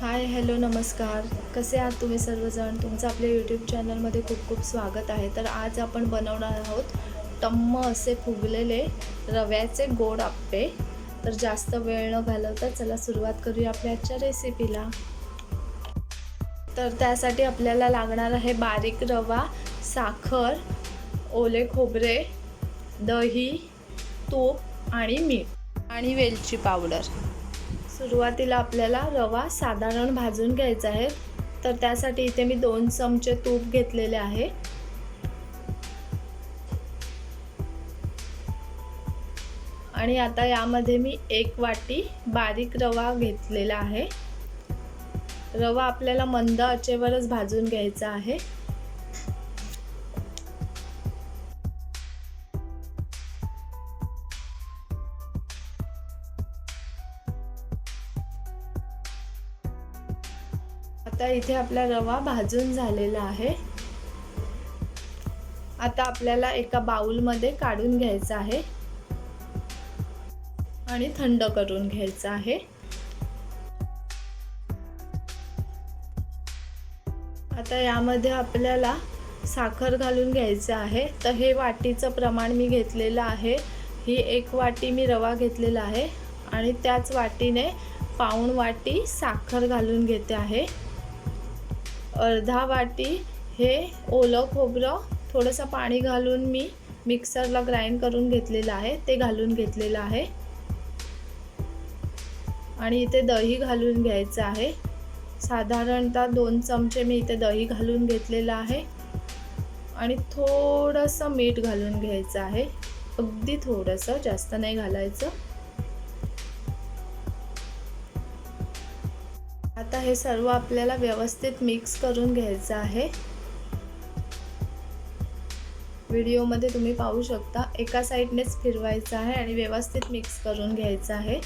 Hi hello नमस्कार. कसे आहात तुम्ही सर्वजण? तुमचं आपल्या यूट्यूब चॅनलमध्ये खूप खूप स्वागत आहे. तर आज आपण बनवणार आहोत टम्म असे फुगलेले रव्याचे गोड आप्पे. तर जास्त वेळ न घालवता चला सुरुवात करूया आपल्या आजच्या रेसिपीला तर त्यासाठी आपल्याला लागणार आहे बारीक रवा साखर ओले खोबरे दही तूप आणि मीठ आणि वेलची पावडर. सुरुवातीला आपल्याला रवा साधारण भाजून घ्यायचा आहे. तर त्यासाठी इथे मी दोन चमचे तूप घेतलेले आहे. आणि आता यामध्ये मी एक वाटी बारीक रवा घेतलेला आहे. रवा आपल्याला मंद आचेवरच भाजून घ्यायचा आहे. आता इथे आपला रवा भाजून झालेला आहे. आता आपल्याला एका बाउलमध्ये काढून घ्यायचं आहे. आणि थंड करून घ्यायचं आहे. आता यामध्ये आपल्याला साखर घालून घ्यायचं आहे. तर हे वाटीचं प्रमाण मी घेतलेलं आहे. ही एक वाटी मी रवा घेतलेला आहे. आणि त्याच वाटीने पाऊण वाटी साखर घालून घेते आहे. अर्धा वाटी हे ओलं खोबरं थोडंसं पाणी घालून मी मिक्सरला ग्राइंड करून घेतलेलं आहे ते घालून घेतलेलं आहे. आणि इथे दही घालून घ्यायचं आहे. साधारणतः दोन चमचे मी इथे दही घालून घेतलेलं आहे. आणि थोडंसं मीठ घालून घ्यायचं आहे. अगदी थोडंसं जास्त नाही घालायचं. हे सर्व आपल्याला व्यवस्थित मिक्स करून घ्यायचं आहे. व्हिडिओमध्ये तुम्ही पाहू शकता एका साईडनेच फिरवायचं आहे आणि व्यवस्थित मिक्स करून घ्यायचं आहे.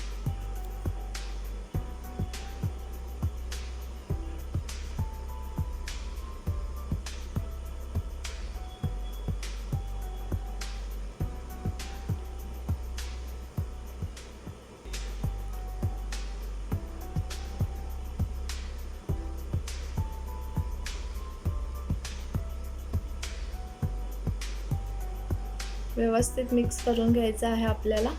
व्यवस्थित मिक्स करून घ्यायचं आहे आपल्याला.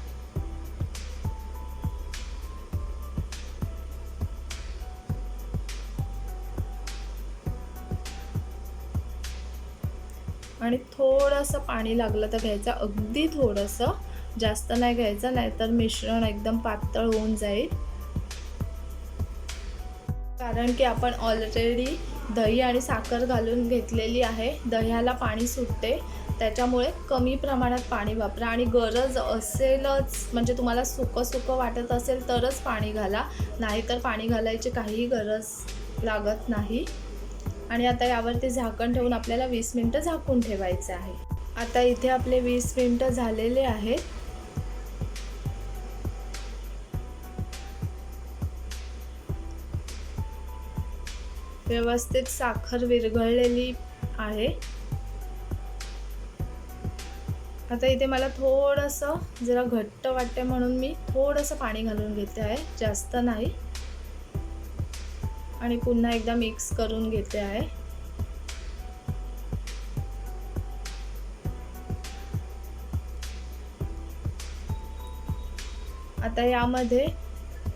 आणि थोडंसं पाणी लागलं तर घ्यायचं अगदी थोडंसं. जास्त नाही घ्यायचं नाहीतर मिश्रण एकदम पातळ होऊन जाईल. कारण की आपण ऑलरेडी दही आणि साखर घालून घेतलेली आहे. दह्याला पाणी सुटते. त्याच्यामुळे कमी प्रमाणात पाणी वापरा आणि गरज असेलच म्हणजे तुम्हाला सुकं सुकं वाटत असेल तरच पाणी घाला. नाहीतर पाणी घालायची काहीही गरज लागत नाही. आणि आता यावरती झाकण ठेवून आपल्याला वीस मिनटं झाकून ठेवायचं आहे. आता इथे आपले वीस मिनटं झालेले आहेत. व्यवस्थित साखर विरघळलेली आहे. आता इथे मला थोडंसं जरा घट्ट वाटते म्हणून मी थोडंसं पाणी घालून घेते आहे जास्त नाही. आणि पुन्हा एकदा मिक्स करून घेते आहे. आता यामध्ये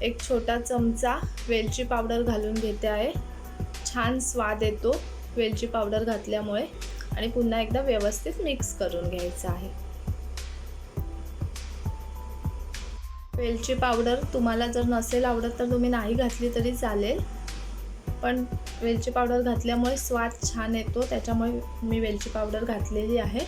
एक छोटा चमचा वेलची पावडर घालून घेते आहे. छान स्वाद येतो वेलची पावडर घातल्यामुळे आणि पुन्हा एकदा व्यवस्थित मिक्स करून घ्यायचं आहे. वेलची पावडर तुम्हाला जर नसेल आवडत तर तुम्ही नाही घातली तरी चालेल. पण वेलची पावडर घातल्यामुळे स्वाद छान येतो त्याच्यामुळे मी वेलची पावडर घातलेली आहे.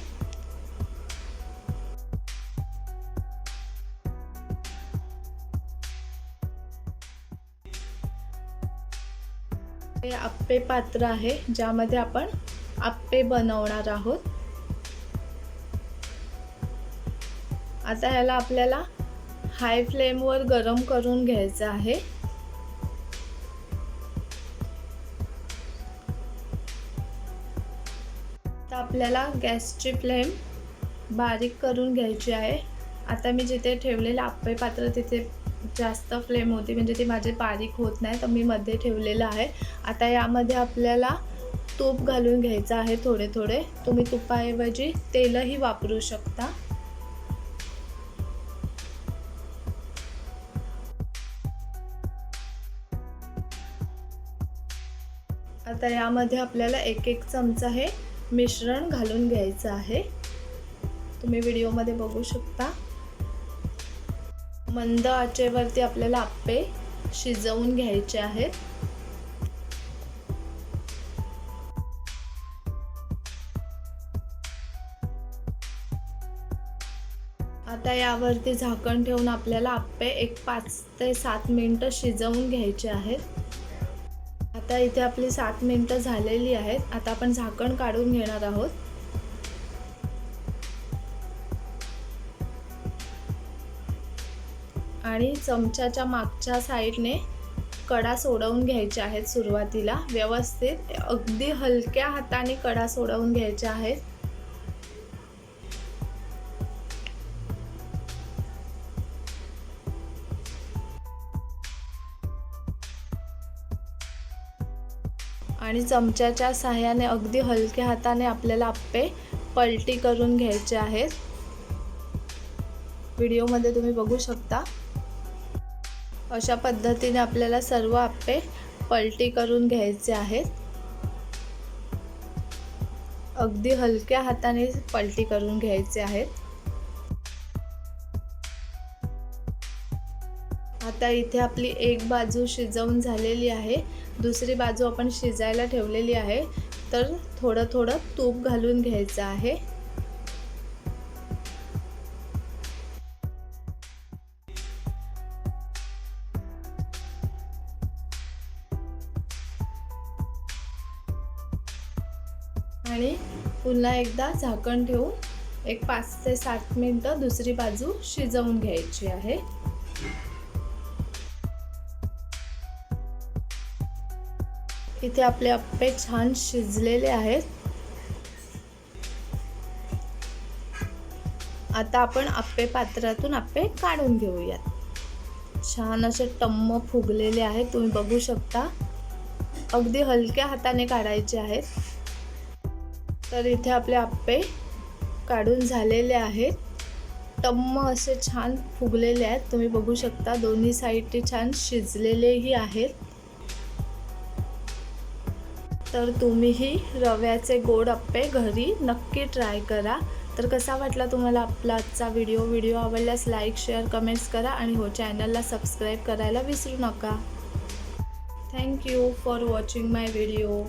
हे आप्पे पात्र आहे ज्यामध्ये आपण आप्पे बनवणार आहोत. आता ह्याला आपल्याला हाय फ्लेमवर गरम करून घ्यायचं आहे. आता आपल्याला गॅसची फ्लेम बारीक करून घ्यायची आहे. आता मी जिथे ठेवलेलं आप्पे पात्र तिथे जास्त फ्लेम होती म्हणजे ती माझी बारीक होत नाही तर मी मध्ये ठेवलेलं आहे. आता यामध्ये आपल्याला तूप घालून घ्यायचं आहे थोडे थोडे तुम्ही तुपाऐवजी तेलही वापरू शकता. आता यामध्ये आपल्याला एक एक चमचा हे मिश्रण घालून घ्यायचं आहे. तुम्ही व्हिडिओमध्ये बघू शकता. मंद आचेवरती आपल्याला आप्पे शिजवून घ्यायचे आहेत. आता यावरती झाकण ठेवून आपल्याला आप्पे एक पाच ते सात मिनटं शिजवून घ्यायचे आहेत. आता इथे आपली सात मिनटं झालेली आहेत. आता आपण झाकण काढून घेणार आहोत. आणि चमच्याच्या मागच्या साईडने कडा सोडवून घ्यायच्या आहेत सुरुवातीला. व्यवस्थित अगदी हलक्या हाताने कडा सोडवून घ्यायच्या आहेत. आणि चमच्याच्या सहाय्याने अगदी हलक्या हाताने आपल्याला आप्पे पलटी करून घ्यायचे आहेत. व्हिडिओमध्ये तुम्ही बघू शकता. अशा पद्धतीने आपल्याला सर्व आप्पे पलटी करून घ्यायचे आहेत. अगदी हलक्या हाताने पलटी करून घ्यायचे आहेत. आता इथे आपली एक बाजू शिजवून झालेली आहे. दुसरी बाजू आपण शिजायला ठेवलेली आहे. तर थोडं थोडं तूप घालून घ्यायचं आहे. पुन्हा एकदा झाकण ठेवून एक पाच ते सात मिनटं दुसरी बाजू शिजवून घ्यायची आहे. इथे आपले अप्पे छान शिजलेले आहेत. आता आपण आप्पे पात्रातून आप्पे काढून घेऊयात. छान असे टम्म फुगलेले आहेत तुम्ही बघू शकता. अगदी हलक्या हाताने काढायचे आहेत. तर इथे आपले आप्पे काढून झालेले आहेत. टम्म असे छान फुगलेले आहेत. तुम्ही बघू शकता दोन्ही साईडचे छान शिजलेलेही आहेत. तर तुम्हीही रव्याचे गोड अप्पे घरी नक्की ट्राय करा. तर कसा वाटला तुम्हाला आपला आजचा व्हिडिओ? व्हिडिओ आवडल्यास लाईक शेअर कमेंट्स करा आणि हो चॅनलला सबस्क्राईब करायला विसरू नका. Thank you for watching my video.